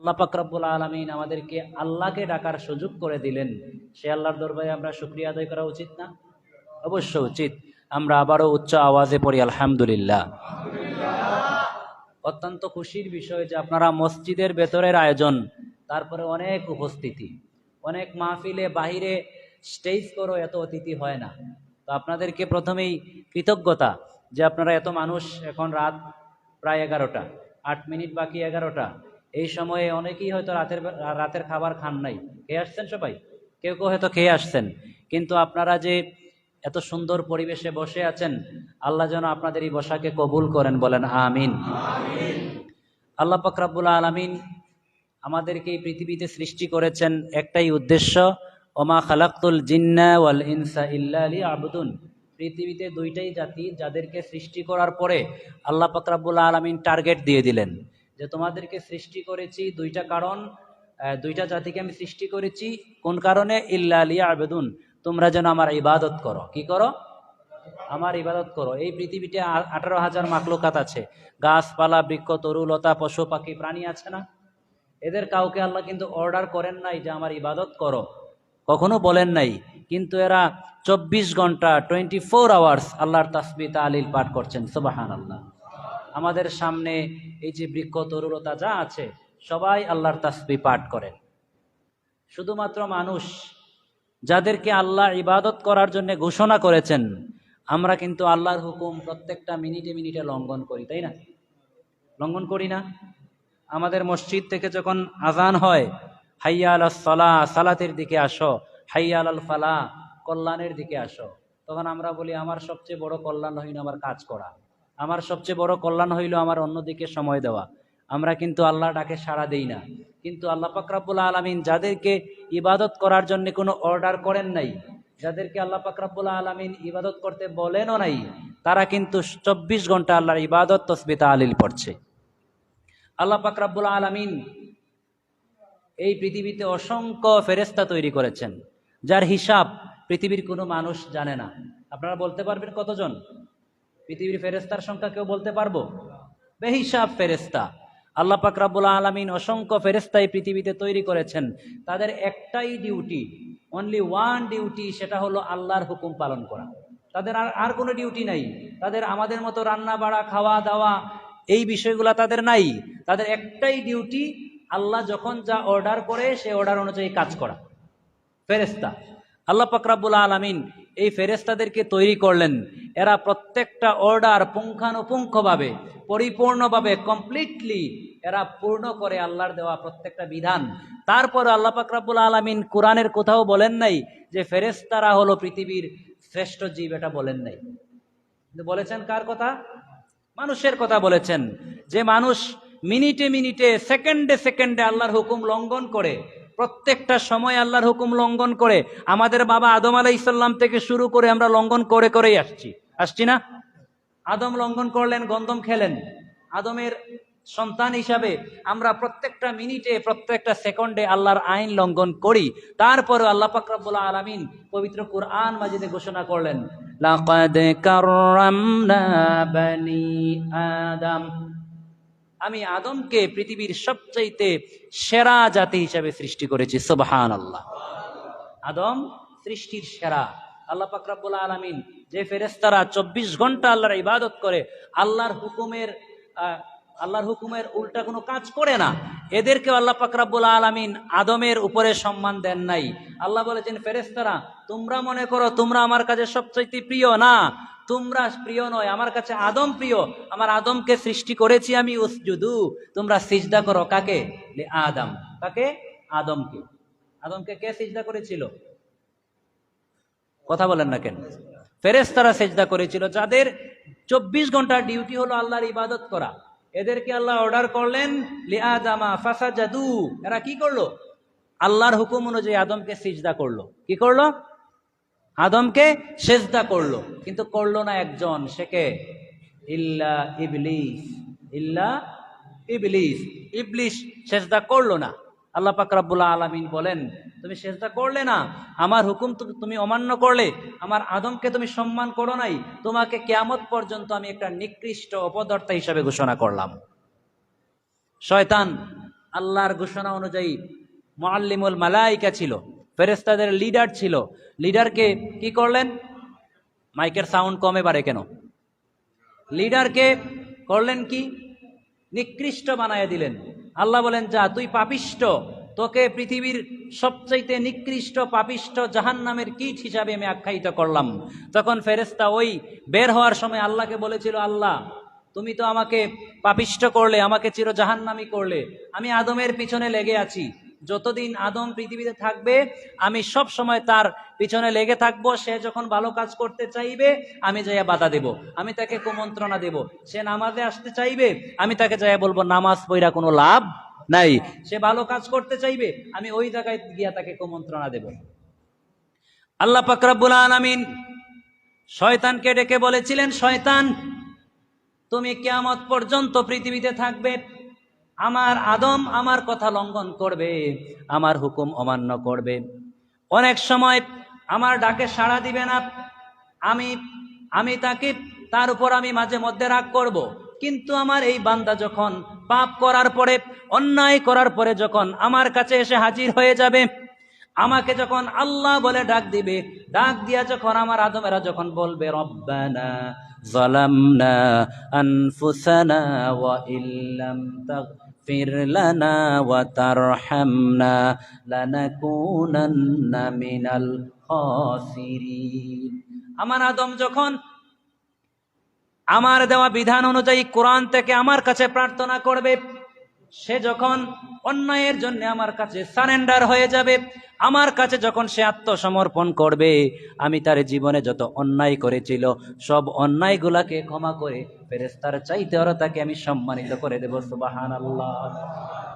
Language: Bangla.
আল্লাহ পাকরাবুল আলমিন আমাদেরকে আল্লাহকে ডাকার সুযোগ করে দিলেন। সে আল্লাহর দরবারে আমরা শুক্রিয়া আদায় করা উচিত না? অবশ্য উচিত। আমরা আবারও উচ্চ আওয়াজে পড়ি, আলহামদুলিল্লাহ। অত্যন্ত খুশির বিষয় যে আপনারা মসজিদের ভেতরের আয়োজন, তারপরে অনেক উপস্থিতি, অনেক মাহফিলে বাহিরে স্টেজ করো এত অতিথি হয় না। তো আপনাদেরকে প্রথমেই কৃতজ্ঞতা যে আপনারা এত মানুষ এখন রাত প্রায় এগারোটা, আট মিনিট বাকি এগারোটা। এই সময়ে অনেকেই হয়তো রাতের রাতের খাবার খান নাই। খেয়ে আসছেন সবাই? কেউ কেউ হয়তো খেয়ে আসছেন। কিন্তু আপনারা যে এত সুন্দর পরিবেশে বসে আছেন, আল্লাহ যেন আপনাদের এই বসাকে কবুল করেন, বলেন আমিন। আল্লাহ পাকরাবুল আলমিন আমাদেরকে এই পৃথিবীতে সৃষ্টি করেছেন একটাই উদ্দেশ্য, ওমা খালাক্তুল জিন্না ওয়াল ইনসা ইল্লা আলী আবুদুন পৃথিবীতে দুইটাই জাতি যাদেরকে সৃষ্টি করার পরে আল্লাহ পাকরাবুল আলমিন টার্গেট দিয়ে দিলেন। যে তোমাদেরকে সৃষ্টি করেছি দুইটা কারণ দুইটা জাতিকে আমি সৃষ্টি করেছি। কোন কারণে? ইল্লা আলিয়া আবেদুন তোমরা যেন আমার ইবাদত করো। কি করো? আমার ইবাদত করো। এই পৃথিবীতে আঠারো হাজার মাকলুকাত আছে। গাছপালা, বৃক্ষ তরুলতা পশু, পাখি, প্রাণী আছে না? এদের কাউকে আল্লাহ কিন্তু অর্ডার করেন নাই যে আমার ইবাদত করো। কখনো বলেন নাই। কিন্তু এরা চব্বিশ ঘণ্টা টোয়েন্টি ফোর আওয়ার্স আল্লাহর তাসবি, তালিল পাঠ করছেন। সুবাহান আল্লাহ আমাদের সামনে এই যে বৃক্ষ তরুলতা যা আছে, সবাই আল্লাহর তাসবি পাঠ করেন। শুধুমাত্র মানুষ যাদেরকে আল্লাহ ইবাদত করার জন্য ঘোষণা করেছেন, আমরা কিন্তু আল্লাহর হুকুম প্রত্যেকটা মিনিটে মিনিটে লঙ্ঘন করি, তাই না? লঙ্ঘন করি না। আমাদের মসজিদ থেকে যখন আজান হয় হাইয়া আল সলা সালাতের দিকে আসো হাইয়া আল ফালা কল্যাণের দিকে আসো, তখন আমরা বলি, আমার সবচেয়ে বড় কল্যাণ হইন আমার কাজ করা। আমার সবচেয়ে বড় কল্যাণ হইল আমার অন্যদিকে সময় দেওয়া। আমরা কিন্তু আল্লাহ ডাকে সাড়া দেই না। কিন্তু আল্লাহ পাকরাবুল আলমিন যাদেরকে ইবাদত করার জন্য কোনো অর্ডার করেন নাই, যাদেরকে আল্লাহ পাকরাবুল আলমিন ইবাদত করতে বলেনও নাই, তারা কিন্তু চব্বিশ ঘণ্টা আল্লাহর ইবাদত তসবিতা আলিল পড়ছে। আল্লাহ পাকরাবুল আলমিন এই পৃথিবীতে অসংখ্য ফেরেস্তা তৈরি করেছেন, যার হিসাব পৃথিবীর কোনো মানুষ জানে না। আপনারা বলতে পারবেন কতজন? পৃথিবীর ফেরেস্তার সংখ্যা কেউ বলতে পারব? বেহিসাব ফেরেস্তা আল্লাহ পাক আলমিন অসংখ্য ফেরেস্তা এই পৃথিবীতে তৈরি করেছেন। তাদের একটাই ডিউটি অনলি ওয়ান ডিউটি, সেটা হলো আল্লাহর হুকুম পালন করা। তাদের আর আর কোনো ডিউটি নাই। তাদের আমাদের মতো রান্না বাড়া, খাওয়া দাওয়া এই বিষয়গুলো তাদের নাই। তাদের একটাই ডিউটি, আল্লাহ যখন যা অর্ডার করে, সে অর্ডার অনুযায়ী কাজ করা। ফেরেস্তা আল্লাহ পাকরাবুল আলমিন এই ফেরেস্তাদেরকে তৈরি করলেন। এরা প্রত্যেকটা অর্ডার পুঙ্খানুপুঙ্খভাবে, পরিপূর্ণভাবে কমপ্লিটলি এরা পূর্ণ করে আল্লাহর দেওয়া প্রত্যেকটা বিধান। তারপর আল্লাহ পাকরাবুল আলমিন কোরআনের কোথাও বলেন নাই যে ফেরেস্তারা হলো পৃথিবীর শ্রেষ্ঠ জীব, এটা বলেন নাই। বলেছেন কার কথা? মানুষের কথা বলেছেন। যে মানুষ মিনিটে মিনিটে, সেকেন্ডে সেকেন্ডে আল্লাহর হুকুম লঙ্ঘন করে প্রত্যেকটা সময় আল্লাহর হুকুম লঙ্ঘন করে। আমাদের বাবা আদম আলাই ইসাল্লাম থেকে শুরু করে আমরা লঙ্ঘন করে করেই আসছি। আসছি না? আদম লঙ্ঘন করলেন গন্ধম খেলেন। আদমের সন্তান হিসাবে আমরা প্রত্যেকটা মিনিটে, প্রত্যেকটা সেকেন্ডে আল্লাহর আইন লঙ্ঘন করি। তারপরে আল্লাহ পাকরাবুল আলমিন পবিত্র কুরআন মাজিদে ঘোষণা করলেন, লাকাদ কাররামনা বানি আদম। আমি আদমকে পৃথিবীর সবচাইতে সেরা জাতি হিসাবে সৃষ্টি করেছি সোবাহান আল্লাহ আদম সৃষ্টির সেরা। আল্লাহ পাকরাবুল আলমিন যে ফেরেস্তারা চব্বিশ ঘণ্টা আল্লাহর ইবাদত করে, আল্লাহর হুকুমের আল্লাহর হুকুমের উল্টা কোনো কাজ করে না। এদেরকে আল্লাহ পাকরাবুল আলমিন আদমের উপরে সম্মান দেন নাই। আল্লাহ বলেছেন ফেরেস্তারা তোমরা মনে করো তোমরা আমার কাছে সবচাইতে প্রিয় না তোমরা প্রিয় নয়, আমার কাছে আদম প্রিয়। আমার আদমকে সৃষ্টি করেছি আমি, উসজুদু। তোমরা সিজদা করো, কাকে? আদম। কাকে? আদমকে। আদমকে কে সিজদা করেছিল? কথা বলেন না কেন? ফেরেস্তারা সেজদা করেছিল, যাদের চব্বিশ ঘণ্টার ডিউটি হলো আল্লাহর ইবাদত করা। এদেরকে আল্লাহ অর্ডার করলেন? লিআদামা ফাসাজাদু। এরা কি করল? আল্লাহর হুকুম অনুযায়ী আদমকে সিজদা করল। কি করল? আদমকে সেজদা করল। কিন্তু করল না একজন সেকে ইল্লা ইবলিস। ইল্লা ইবলিস। ইবলিস সেজদা করল না। আল্লাহ পাক রাব্বুল আলামিন বলেন, তুমি সেজদা করলে না, আমার হুকুম তুমি অমান্য করলে, আমার আদমকে তুমি সম্মান করো নাই, তোমাকে কেয়ামত পর্যন্ত আমি একটা নিকৃষ্ট অপদর্তা হিসাবে ঘোষণা করলাম। শয়তান আল্লাহর ঘোষণা অনুযায়ী মোয়াল্লিমুল মালাইকা ছিল। ফেরেস্তাদের লিডার ছিল। লিডারকে কি করলেন? মাইকের সাউন্ড কমে বাড়ে কেন? লিডারকে করলেন কি? নিকৃষ্ট বানায় দিলেন। আল্লাহ বলেন, যা, তুই পাপিষ্ট। তোকে পৃথিবীর সবচাইতে নিকৃষ্ট পাপিষ্ট জাহান নামের কীট হিসাবে আমি আখ্যায়িত করলাম। তখন ফেরেস্তা ওই বের হওয়ার সময় আল্লাহকে বলেছিল, আল্লাহ, তুমি তো আমাকে পাপিষ্ট করলে, আমাকে চির জাহান্নামি করলে। আমি আদমের পিছনে লেগে আছি। যতদিন আদম পৃথিবীতে থাকবে, আমি সব সময় তার পিছনে লেগে থাকব। সে যখন ভালো কাজ করতে চাইবে, আমি যাইয়া বাধা দেব। আমি তাকে কুমন্ত্রণা দেব। সে নামাজে আসতে চাইবে, আমি তাকে যাইয়া বলব, নামাজ পইরা কোনো লাভ নাই। সে ভালো কাজ করতে চাইবে, আমি ওই জায়গায় গিয়া তাকে কুমন্ত্রণা দেব। আল্লাহ পাকরাবুল আলামিন শয়তানকে ডেকে বলেছিলেন, শয়তান, তুমি কেয়ামত পর্যন্ত পৃথিবীতে থাকবে আমার আদম আমার কথা লঙ্ঘন করবে, আমার হুকুম অমান্য করবে অনেক সময় আমার ডাকে সাড়া দিবে না, আমি আমি তাকে, তার উপর আমি মাঝে মধ্যে রাগ করব। কিন্তু আমার এই বান্দা যখন পাপ করার পরে, অন্যায় করার পরে যখন আমার কাছে এসে হাজির হয়ে যাবে, আমাকে যখন আল্লাহ বলে ডাক দিবে, ডাক দিয়া যখন আমার আদমেরা যখন বলবে, রব্বানা জলামনা আনফুসানা ওয়া ইল্লাম তাগফির ফির মিনাল আমার আদম যখন আমার দেওয়া বিধান অনুযায়ী কোরআন থেকে আমার কাছে প্রার্থনা করবে সে যখন অন্যায়ের জন্য আমার কাছে সারেন্ডার হয়ে যাবে, আমার কাছে যখন সে আত্মসমর্পণ করবে, আমি তার জীবনে যত অন্যায় করেছিল, সব অন্যায়গুলাকে ক্ষমা করে ফেরেস্তার চাইতে আরও তাকে আমি সম্মানিত করে দেবো সুবাহান আল্লাহ